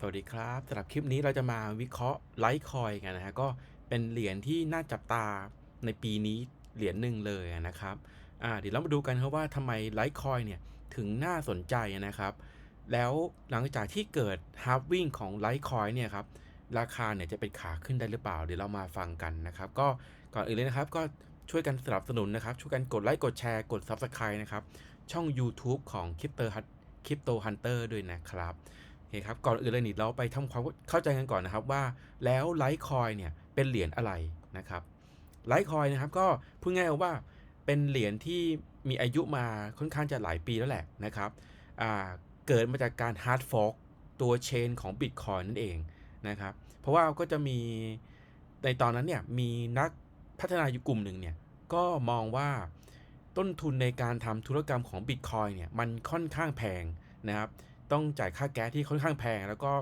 สวัสดีครับสำหรับคลิปนี้เราจะมาวิเคราะห์ไลท์คอยกันนะฮะก็เป็นเหรียญที่น่าจับตาในปีนี้เหรียญหนึ่งเลยนะครับอ่าเดี๋ยวเรามาดูกันครับว่าทำไมไลท์คอยเนี่ยถึงน่าสนใจนะครับ แล้วหลังจากที่เกิดฮาร์วิ่งของไลท์คอยเนี่ยครับราคาเนี่ยจะเป็นขาขึ้นได้หรือเปล่า เดี๋ยวเรามาฟังกันนะครับ ก็ก่อนอื่นเลยนะครับก็ช่วยกันสนับสนุนนะครับ ช่วยกันกดไลค์กดแชร์กด Subscribe นะครับช่อง YouTube ของ Crypto Crypto Hunter ด้วยนะครับ โอเคครับก่อนอื่นเลยนี่เราไปทำความเข้าใจกันก่อนนะครับว่าแล้วไลท์คอยเนี่ยเป็นเหรียญอะไรนะครับไลท์คอยนะครับก็พูดง่ายๆว่าเป็นเหรียญที่มีอายุมาค่อนข้างจะหลายปีแล้วแหละนะครับเกิดมาจากการฮาร์ดฟอกตัวเชนของ Bitcoin นั่นเองนะครับเพราะว่าก็จะมีในตอนนั้นเนี่ยมีนักพัฒนาอยู่กลุ่มหนึ่งเนี่ยก็มองว่าต้นทุนในการทำธุรกรรมของ Bitcoin เนี่ยมันค่อนข้างแพงนะครับ ต้องจ่ายค่าแก๊สที่ค่อนข้างแพง แล้วก็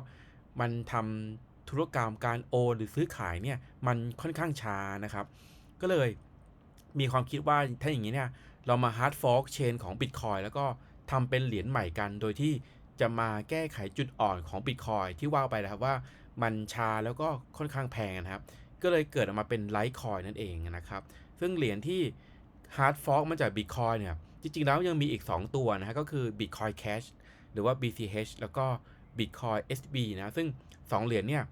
มันทำธุรกรรมการโอนหรือซื้อขายเนี่ยมันค่อนข้างช้านะครับ ก็เลยมีความคิดว่าถ้าอย่างนี้เนี่ยเรามาฮาร์ดฟอร์กเชนของ Bitcoin แล้วก็ทำเป็นเหรียญใหม่กัน โดยที่จะมาแก้ไขจุดอ่อนของ Bitcoin ที่ว่าไปนะครับว่ามันช้าแล้วก็ค่อนข้างแพงนะครับ ก็เลยเกิดออกมาเป็นไลท์คอยนั่นเองนะครับ ซึ่งเหรียญที่ฮาร์ดฟอร์กมาจาก Bitcoin เนี่ยจริงๆแล้วยังมีอีก 2 ตัวนะฮะก็คือ Bitcoin Cash หรือว่า BCH แล้วก็ Bitcoin SB นะซึ่ง 2 เหรียญเนี่ย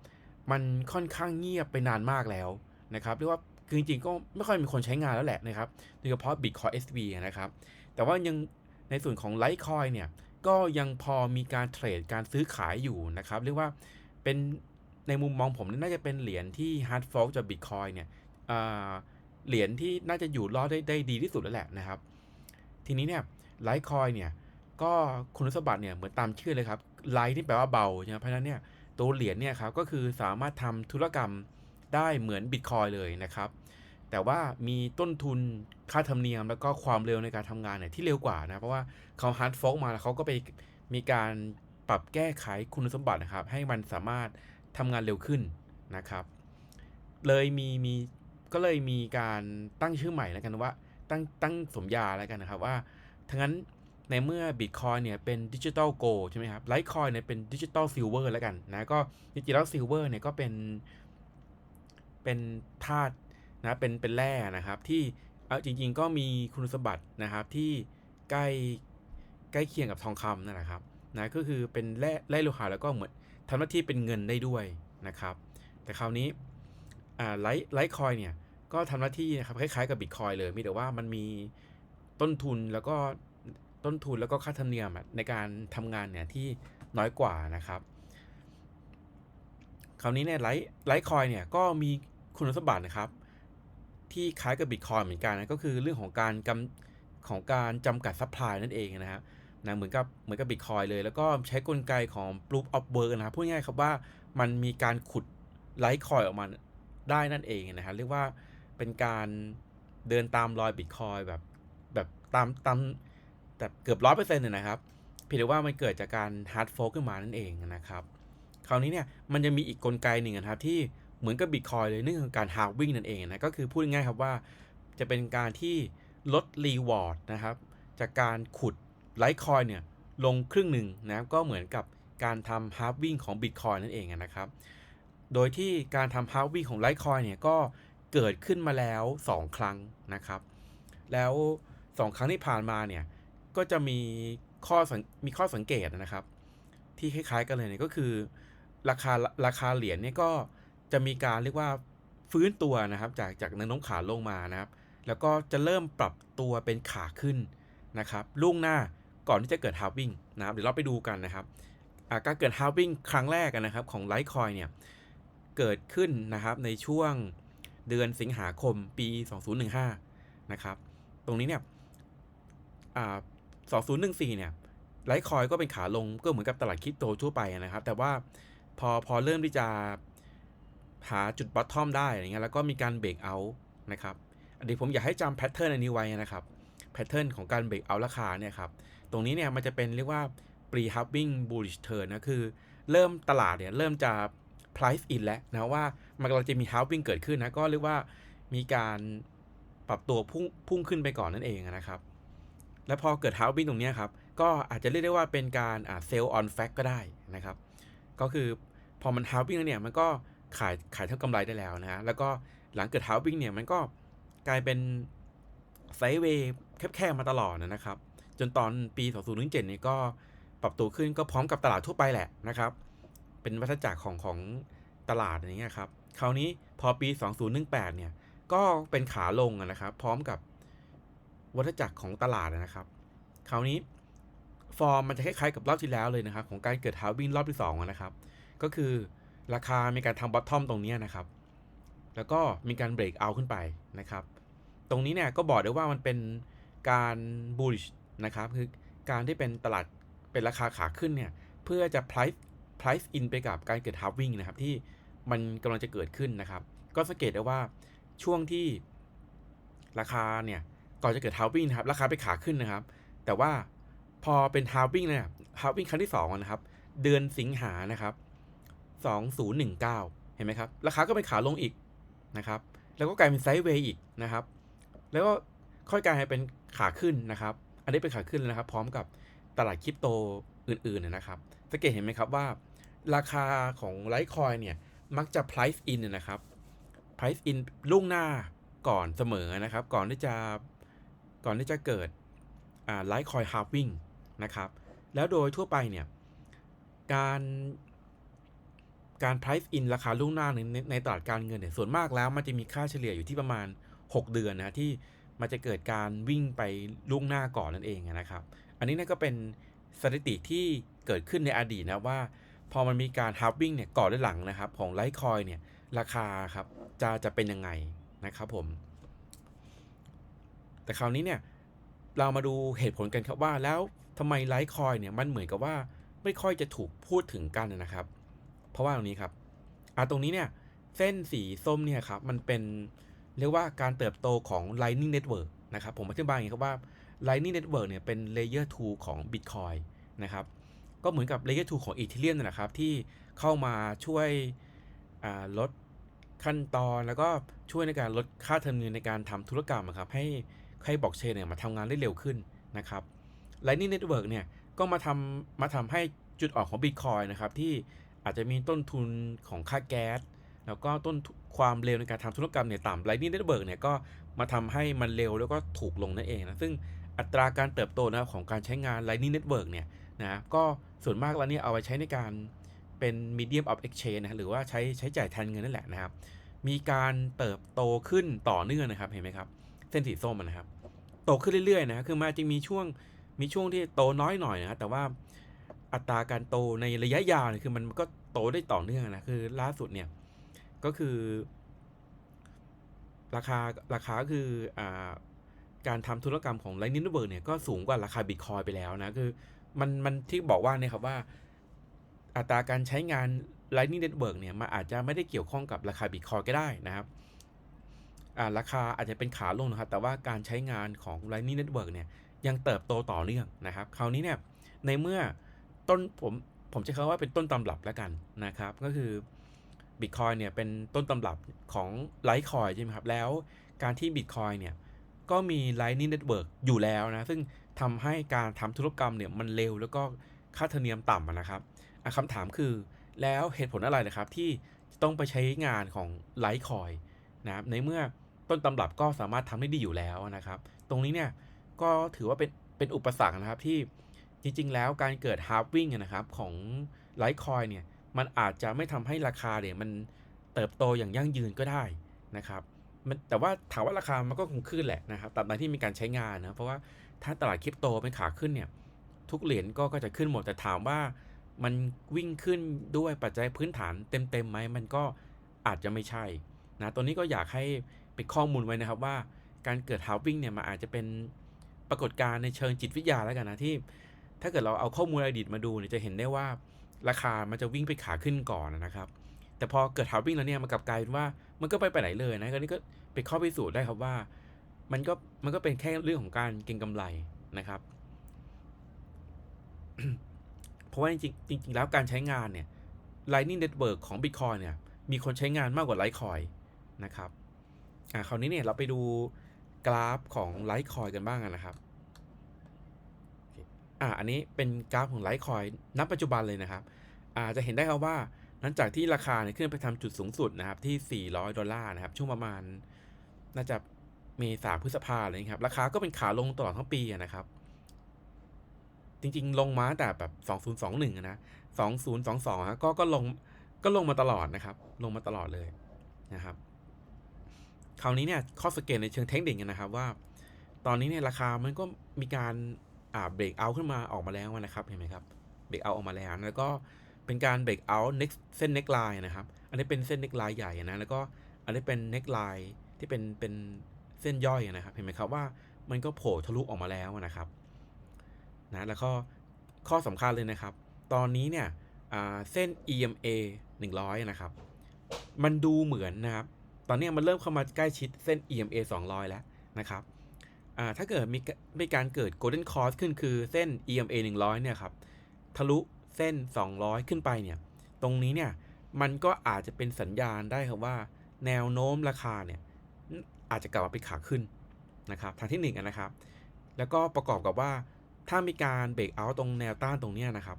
มันค่อนข้างเงียบไปนานมากแล้วนะครับเรียกว่าคือจริงๆก็ไม่ค่อยมีคนใช้งานแล้วแหละนะครับโดยเฉพาะ Bitcoin SB นะครับ แต่ว่ายังในส่วนของ Litecoin เนี่ยก็ยังพอมีการเทรดการซื้อขายอยู่นะครับ เรียกว่าเป็นในมุมมองผมน่าจะเป็นเหรียญที่ hard fork จาก Bitcoin เนี่ยเหรียญที่น่าจะอยู่รอดได้ได้ดีที่สุดแล้วแหละนะครับ ทีนี้เนี่ย Litecoin เนี่ย ก็คุณสมบัติเนี่ยเหมือนตามชื่อเลยครับไลท์ที่แปลว่าเบาใช่ไหมเพราะนั้นเนี่ยตัวเหรียญเนี่ยครับก็คือสามารถทำธุรกรรมได้เหมือนบิตคอยเลยนะครับ แต่ว่ามีต้นทุนค่าธรรมเนียมแล้วก็ความเร็วในการทำงานเนี่ยที่เร็วกว่านะ เพราะว่าเขาฮาร์ดฟอกมาแล้วเขาก็ไปมีการปรับแก้ไขคุณสมบัตินะครับ ให้มันสามารถทำงานเร็วขึ้นนะครับ เลยมีมีก็เลยมีการตั้งชื่อใหม่แล้วกันว่า ตั้งตั้งสมญาแล้วกันนะครับว่าทั้งนั้น ในเมื่อ Bitcoin เนี่ยเป็นดิจิ t a ลโกใช่ไหมครับไลท์คอยเนี่ยเป็นดิจิ t a ลซิลเวอร์แล้วกันนะก็ดิจิ t a ลซิลเวอร์เนี่ยก็เป็น เป็นธาตุนะเป็นเป็นแร่นะครับ ที่เอาจริง ๆ ก็มีคุณสมบัตินะครับที่ใกล้ใกล้เคียงกับทองคำนั่นแหละครับนะก็คือเป็นแร่แร่โลหะแล้วก็เหมือนทำหน้าที่เป็นเงินได้ด้วยนะครับ แต่คราวนี้อ่าไลท์ไลท์คอยเนี่ยก็ทำหน้าที่นะครับคล้ายๆกับบิตคอยเลยมีแต่ว่ามันมีต้นทุนแล้วก็ ต้นทุนแล้วก็ค่าธรรมเนียมในการทำงานเนี่ยที่น้อยกว่านะครับ คราวนี้เนี่ยไลท์ไลท์คอยเนี่ยก็มีคุณสมบัตินะครับ ที่คล้ายกับบิตคอยเหมือนกันนะก็คือเรื่องของการกำของการจำกัดซัพพลายนั่นเองนะครับนะเหมือนกับเหมือนกับบิตคอยเลย แล้วก็ใช้กลไกของ proof of work นะครับพูดง่ายๆครับว่ามันมีการขุดไลท์คอยออกมาได้นั่นเองนะครับเรียกว่าเป็นการเดินตามรอยบิตคอยแบบแบบตามตาม แต่เกือบร้อยเปอร์เซ็นต์เลยนะครับเพียงแต่ว่ามันเกิดจากการฮาร์ดโฟกขึ้นมานั่นเองนะครับคราวนี้เนี่ยมันจะมีอีกกลไกหนึ่งนะครับที่เหมือนกับบิตคอยเลยนั่นคือการฮาร์วิ่งนั่นเองนะก็คือพูดง่ายครับว่าจะเป็นการที่ลดรีวอร์ดนะครับจากการขุดไลท์คอยเนี่ยลงครึ่งหนึ่งนะก็เหมือนกับการทำฮาร์วิ่งของบิตคอยนั่นเองนะครับ โดยที่การทำฮาร์วิ่งของไลท์คอยเนี่ยก็เกิดขึ้นมาแล้ว 2 ครั้งนะครับ แล้ว 2 ครั้งที่ผ่านมาเนี่ย ก็จะมีข้อมีข้อสังเกตนะครับ ที่คล้ายๆกันเลยเนี่ยก็คือราคาราคาเหรียญเนี่ยก็จะมีการเรียกว่าฟื้นตัวนะครับ จากจากแนวโน้มขาลงมานะครับ แล้วก็จะเริ่มปรับตัวเป็นขาขึ้นนะครับล่วงหน้าก่อนที่จะเกิดฮาวิ่งนะครับเดี๋ยวเราไปดูกันนะครับการเกิดฮาวิ่งครั้งแรกนะครับของไลท์คอยเนี่ยเกิดขึ้นนะครับในช่วงเดือนสิงหาคมปี 2015 นะครับ ตรงนี้เนี่ย 2014 เนี่ยไลท์คอยก็เป็นขาลงก็เหมือนกับตลาดคริปโตทั่วไปนะครับ แต่ว่าพอพอเริ่มที่จะหาจุดบอททอมได้อะไรเงี้ยแล้วก็มีการเบรกเอาท์นะครับอันนี้ผมอยากให้จำแพทเทิร์นอันนี้ไว้นะครับแพทเทิร์นของการเบรกเอาท์ราคาเนี่ยครับตรงนี้เนี่ยมันจะเป็นเรียกว่า pre halving bullish turn นะคือ เริ่มตลาดเนี่ยเริ่มจะ price in แล้วนะว่ามันกำลังจะมี halving เกิดขึ้นนะก็เรียกว่ามีการปรับตัวพุ่งพุ่งขึ้นไปก่อนนั่นเองนะครับ แล้วพอเกิด halving ตรงนี้ครับ ก็อาจจะเรียกได้ว่าเป็นการเซลล์ออนแฟกก็ได้นะครับ ก็คือพอมัน halving แล้วเนี่ยมันก็ขายขายเท่ากำไรได้แล้วนะฮะแล้วก็หลังเกิด halving เนี่ยมันก็กลายเป็นไซด์เวย์แคบๆมาตลอดนะครับ จนตอนปี 2017เนี่ยก็ปรับตัวขึ้นก็พร้อมกับตลาดทั่วไปแหละนะครับ เป็นวัฏจักรของของตลาดอย่างเงี้ยครับ คราวนี้พอปี 2018เนี่ยก็เป็นขาลงนะครับ พร้อมกับ วัฏจักรของตลาดนะครับ คราวนี้ฟอร์มมันจะคล้ายๆกับรอบที่แล้วเลยนะครับ ของการเกิดฮาวิ่งรอบที่2อะนะครับ ก็คือราคามีการทำบอททอมตรงนี้นะครับ แล้วก็มีการเบรกเอาขึ้นไปนะครับ ตรงนี้เนี่ยก็บอกได้ว่ามันเป็นการ bullish นะครับ คือการที่เป็นตลาดเป็นราคาขาขึ้นเนี่ย เพื่อจะ price price in ไปกับการเกิด halving นะครับ ที่มันกำลังจะเกิดขึ้นนะครับ ก็สังเกตได้ว่าช่วงที่ราคาเนี่ย ก่อนจะเกิด halving นะครับราคาไปขาขึ้นนะครับ แต่ว่าพอเป็น halving เนี่ย halving ครั้งที่2นะครับ เดือนสิงหานะครับ2019 เห็นไหมครับ ราคาก็เป็นขาลงอีกนะครับ แล้วก็กลายเป็นไซด์เวย์อีกนะครับ แล้วก็ค่อยกลายเป็นขาขึ้นนะครับ อันนี้เป็นขาขึ้นแล้วนะครับ พร้อมกับตลาดคริปโตอื่นๆนะครับ สังเกตเห็นไหมครับว่า ราคาของไลท์คอยเนี่ย มักจะ price in นะครับ price in ล่วงหน้าก่อนเสมอนะครับ ก่อนที่จะ ก่อนที่จะเกิดไลท์คอยฮาร์วิ่งนะครับ แล้วโดยทั่วไปเนี่ย การการ price in ราคาล่วงหน้าในในตลาดการเงินเนี่ยส่วนมากแล้วมันจะมีค่าเฉลี่ยอยู่ที่ประมาณ 6 เดือนนะที่มันจะเกิดการวิ่งไปล่วงหน้าก่อนนั่นเองนะครับ อันนี้นั่ก็เป็นสถิติที่เกิดขึ้นในอดีตนะว่า พอมันมีการฮาร์วิ่งเนี่ยก่อนและหลังนะครับ ของไลท์คอยเนี่ยราคาครับจะจะเป็นยังไงนะครับผม แต่คราวนี้เนี่ยเรามาดูเหตุผลกันครับว่าแล้วทำไมไลท์คอยเนี่ยมันเหมือนกับว่าไม่ค่อยจะถูกพูดถึงกันนะครับ เพราะว่าตรงนี้ครับอ่าตรงนี้เนี่ยเส้นสีส้มเนี่ยครับมันเป็นเรียกว่าการเติบโตของ Lightning Network นะครับผมอธิบายอย่างนี้ครับว่า Lightning Network เนี่ยเป็น Layer 2 ของ Bitcoin นะครับก็เหมือนกับ Layer 2 ของ Ethereum นั่นแหละครับที่เข้ามาช่วยลดขั้นตอนแล้วก็ช่วยในการลดค่าธรรมเนียมในการทำธุรกรรมครับให้ ให้บล็อกเชนเนี่ยมาทำงานได้เร็วขึ้นนะครับ Lightning Network เนี่ยก็มาทำมาทำให้จุดออนของ Bitcoin นะครับที่อาจจะมีต้นทุนของค่าแก๊ส แล้วก็ต้นความเร็วในการทำธุรกรรมเนี่ยต่ำ Lightning Network เนี่ยก็มาทำให้มันเร็วแล้วก็ถูกลงนั่นเองนะซึ่งอัตราการเติบโตนะครับของการใช้งาน Lightning Network เนี่ยนะก็ส่วนมากแล้วเนี่ยเอาไว้ใช้ในการเป็น medium of exchange นะหรือว่าใช้ใช้จ่ายแทนเงินนั่นแหละนะครับ มีการเติบโตขึ้นต่อเนื่องนะครับเห็นไหมครับ เส้นสีส้มนะครับ โตขึ้นเรื่อยๆนะครับคือมาจริงมีช่วงมีช่วงที่โตน้อยหน่อยนะแต่ว่าอัตราการโตในระยะยาวเนี่ยคือมันก็โตได้ต่อเนื่องนะคือล่าสุดเนี่ยก็คือ ราคาราคาคืออ่าการทำธุรกรรมของ Lightning Network เนี่ยก็สูงกว่าราคา Bitcoin ไปแล้วนะคือมันมันที่บอกว่าเนี่ยครับว่า อัตราการใช้งาน Lightning Network เนี่ยมันอาจจะไม่ได้เกี่ยวข้องกับราคา Bitcoin ก็ได้นะครับ ราคาอาจจะเป็นขาลงนะครับ แต่ว่าการใช้งานของ Lightning Network เนี่ยยังเติบโตต่อเนื่องนะครับ คราวนี้เนี่ยในเมื่อต้นผมผมจะคำว่าเป็นต้นตำรับแล้วกันนะครับ ก็คือ Bitcoin เนี่ยเป็นต้นตำรับของ Litecoin ใช่ไหมครับ แล้วการที่ Bitcoin เนี่ยก็มี Lightning Network อยู่แล้วนะ ซึ่งทำให้การทำธุรกรรมเนี่ยมันเร็วแล้วก็ค่าธรรมเนียมต่ำนะครับคำถามคือแล้วเหตุผลอะไรนะครับที่ต้องไปใช้งานของ Litecoin นะครับในเมื่อ ต้นตำรับก็สามารถทำได้ดีอยู่แล้วนะครับ ตรงนี้เนี่ยก็ถือว่าเป็นเป็นอุปสรรคนะครับที่จริงๆ แล้วการเกิด halving นะครับของ Litecoin เนี่ยมันอาจจะไม่ทำให้ราคาเนี่ยมันเติบโตอย่างยั่งยืนก็ได้นะครับมันแต่ว่าถามว่าราคามันก็คงขึ้นแหละนะครับตาบใดที่มีการใช้งานนะเพราะว่าถ้าตลาดคริปโตเป็นขาขึ้นเนี่ยทุกเหรียญก็ก็จะขึ้นหมดแต่ถามว่ามันวิ่งขึ้นด้วยปัจจัยพื้นฐานเต็มๆไหมมันก็อาจจะไม่ใช่นะตัวนี้ก็อยากให้ เป็นข้อมูลไว้นะครับว่าการเกิด halving เนี่ยมันอาจจะเป็นปรากฏการณ์ในเชิงจิตวิทยาแล้วกันนะที่ ถ้าเกิดเราเอาข้อมูลอดีตมาดูเนี่ยจะเห็นได้ว่าราคามันจะวิ่งไปขาขึ้นก่อนนะครับ แต่พอเกิดฮาวิ่งแล้วเนี่ยมันกลับกลายเป็นว่ามันก็ไปไปไหนเลยนะก็นี่ก็เป็นข้อพิสูจน์ได้ครับว่า มันก็มันก็เป็นแค่เรื่องของการเก็งกำไรนะครับ เพราะว่าจริงจริงแล้วการใช้งานเนี่ย Lightning Network ของ Bitcoin เนี่ยมีคนใช้งานมากกว่า Litecoin นะครับ อ่าคราวนี้เนี่ยเราไปดูกราฟของ Litecoin กันบ้างนะครับอ่าอันนี้เป็นกราฟของ Litecoin ณปัจจุบันเลยนะครับอาจะเห็นได้ครับว่าหลังจากที่ราคาเนี่ยขึ้นไปทำจุดสูงสุดนะครับที่ 400 ดอลลาร์นะครับ ช่วงประมาณน่าจะเมษาพฤษภาเลยครับ ราคาก็เป็นขาลงตลอดทั้งปีนะครับ จริงๆ ลงมาแต่แบบ 2021 นะ 2022ฮะก็ก็ลงก็ลงมาตลอดนะครับ ลงมาตลอดเลยนะครับ คราวนี้เนี่ยข้อสังเกตในเชิงเทคนิคนะครับว่า ตอนนี้เนี่ยราคามันก็มีการอ่าเบรกเอาขึ้นมาออกมาแล้วนะครับเห็นไหมครับเบรกเอาออกมาแล้วแล้วก็เป็นการเบรกเอา next เส้น neck line นะครับ อันนี้เป็นเส้น neck line ใหญ่นะแล้วก็อันนี้เป็น neck line ที่เป็นเป็นเส้นย่อยนะครับเห็นไหมครับว่ามันก็โผล่ทะลุออกมาแล้วนะครับนะแล้วก็ข้อสำคัญเลยนะครับ ตอนนี้เนี่ยเส้น EMA 100 นะครับ มันดูเหมือนนะครับ ตอนนี้มันเริ่มเข้ามาใกล้ชิดเส้น EMA 200 แล้วนะครับถ้าเกิดมีมีการเกิด Golden Cross ขึ้นคือเส้น EMA 100 เนี่ยครับทะลุเส้น 200 ขึ้นไปเนี่ยตรงนี้เนี่ยมันก็อาจจะเป็นสัญญาณได้ครับว่า แนวโน้มราคาเนี่ยอาจจะกลับมาเป็นขาขึ้นนะครับทางที่หนึ่งนะครับ แล้วก็ประกอบกับว่าถ้ามีการเบรกเอาตรงแนวต้านตรงนี้นะครับ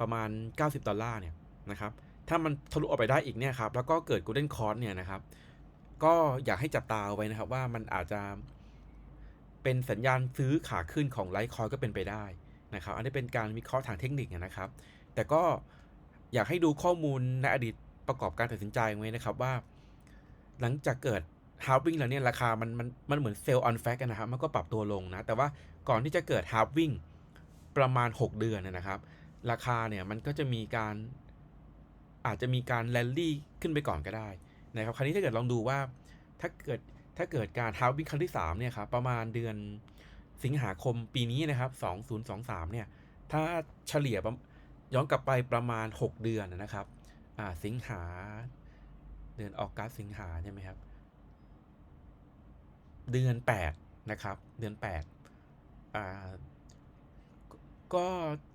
ประมาณ 90 ดอลลาร์เนี่ยนะครับ ถ้ามันทะลุออกไปได้อีกเนี่ยครับ แล้วก็เกิด Golden Cross เนี่ยนะครับ ก็อยากให้จับตาเอาไว้นะครับว่ามันอาจจะเป็นสัญญาณซื้อขาขึ้นของไลท์คอยก็เป็นไปได้นะครับ อันนี้เป็นการวิเคราะห์ทางเทคนิคนะครับ แต่ก็อยากให้ดูข้อมูลในอดีตประกอบการตัดสินใจไว้นะครับว่า หลังจากเกิดฮาร์วิ่งแล้วเนี่ยราคามันมันมันเหมือนเซลล์ออนแฟกกันนะครับ มันก็ปรับตัวลงนะ แต่ว่าก่อนที่จะเกิดฮาร์วิ่งประมาณ 6 เดือนเนยนะครับ ราคาเนี่ยมันก็จะมีการ อาจจะมีการแรลลี่ขึ้นไปก่อนก็ได้นะครับคราวนี้ถ้าเกิดลองดูว่าถ้าเกิดถ้าเกิดการฮาร์ v วิ่งครั้งที่3เนี่ยครับประมาณเดือนสิงหาคมปีนี้นะครับ 2023 เนี่ย ถ้าเฉลี่ยย้อนกลับไปประมาณ 6 เดือนนะครับอ่าสิงหาเดือนออกกาสิงหาใช่ไหมครับ เดือน 8 นะครับ เดือน 8อ่าก็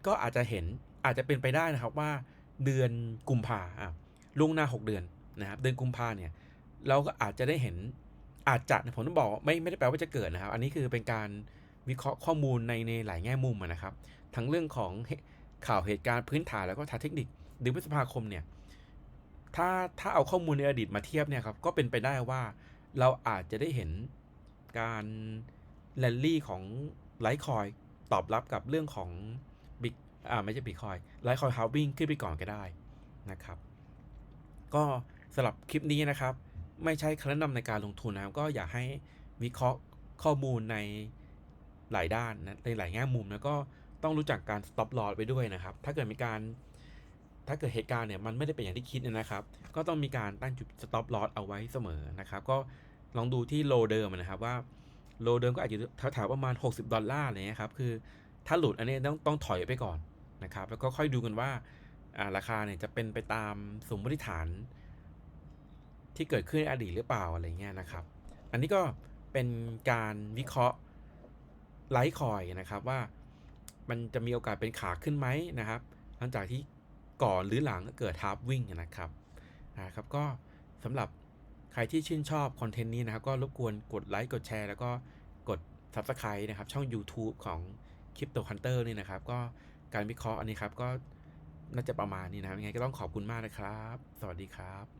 ก็อาจจะเห็นอาจจะเป็นไปได้นะครับว่า เดือนกุมภาอะล่วงหน้า 6 เดือนนะครับเดือนกุมภาเนี่ยเราก็อาจจะได้เห็นอาจจะผมต้องบอกไม่ไม่ได้แปลว่าจะเกิดนะครับ อันนี้คือเป็นการวิเคราะห์ข้อมูลในในหลายแง่มุมนะครับ ทั้งเรื่องของข่าวเหตุการณ์พื้นฐานแล้วก็ทางเทคนิคเดือนพฤษภาคมเนี่ยถ้าถ้าเอาข้อมูลในอดีตมาเทียบเนี่ยครับก็เป็นไปได้ว่าเราอาจจะได้เห็นการแรลลี่ของไลท์คอยตอบรับกับเรื่องของ อ่าไม่ใช่บิ๊กคอยไลท์คอยฮาววิ่งขึ้นไปก่อนก็ได้นะครับ ก็สำหรับคลิปนี้นะครับ ไม่ใช่คำแนะนำในการลงทุนนะครับ ก็อยากให้วิเคราะห์ข้อมูลในหลายด้านนะในหลายแง่มุมแล้วก็ต้องรู้จักการ stop loss ไปด้วยนะครับ ถ้าเกิดมีการ ถ้าเกิดเหตุการณ์เนี่ยมันไม่ได้เป็นอย่างที่คิดนะครับ ก็ต้องมีการตั้งจุด stop loss เอาไว้เสมอนะครับ ก็ลองดูที่โลเดิมนะครับว่าโลเดิมก็อาจจะแถวๆประมาณ 60 ดอลลาร์เงี้ยครับ คือ ถ้าหลุดอันนี้ต้องต้องถอยไปก่อนนะครับ แล้วก็ค่อยดูกันว่าราคาเนี่ยจะเป็นไปตามสมมติฐาน ที่เกิดขึ้นในอดีตหรือเปล่าอะไรเงี้ยนะครับ อันนี้ก็เป็นการวิเคราะห์ไลท์คอยนะครับว่ามันจะมีโอกาสเป็นขาขึ้นไหมนะครับ หลังจากที่ก่อนหรือหลังเกิดทาร์ฟวิ่งนะครับนะครับ ก็สำหรับใครที่ชื่นชอบคอนเทนต์นี้นะครับ ก็รบกวนกดไลค์กดแชร์ แล้วก็กด Subscribe นะครับ ช่อง YouTube ของ คริปโตคันเตอร์นี่นะครับ ก็การวิเคราะห์อันนี้ครับก็น่าจะประมาณนี้นะครับยังไงก็ต้องขอบคุณมากนะครับ สวัสดีครับ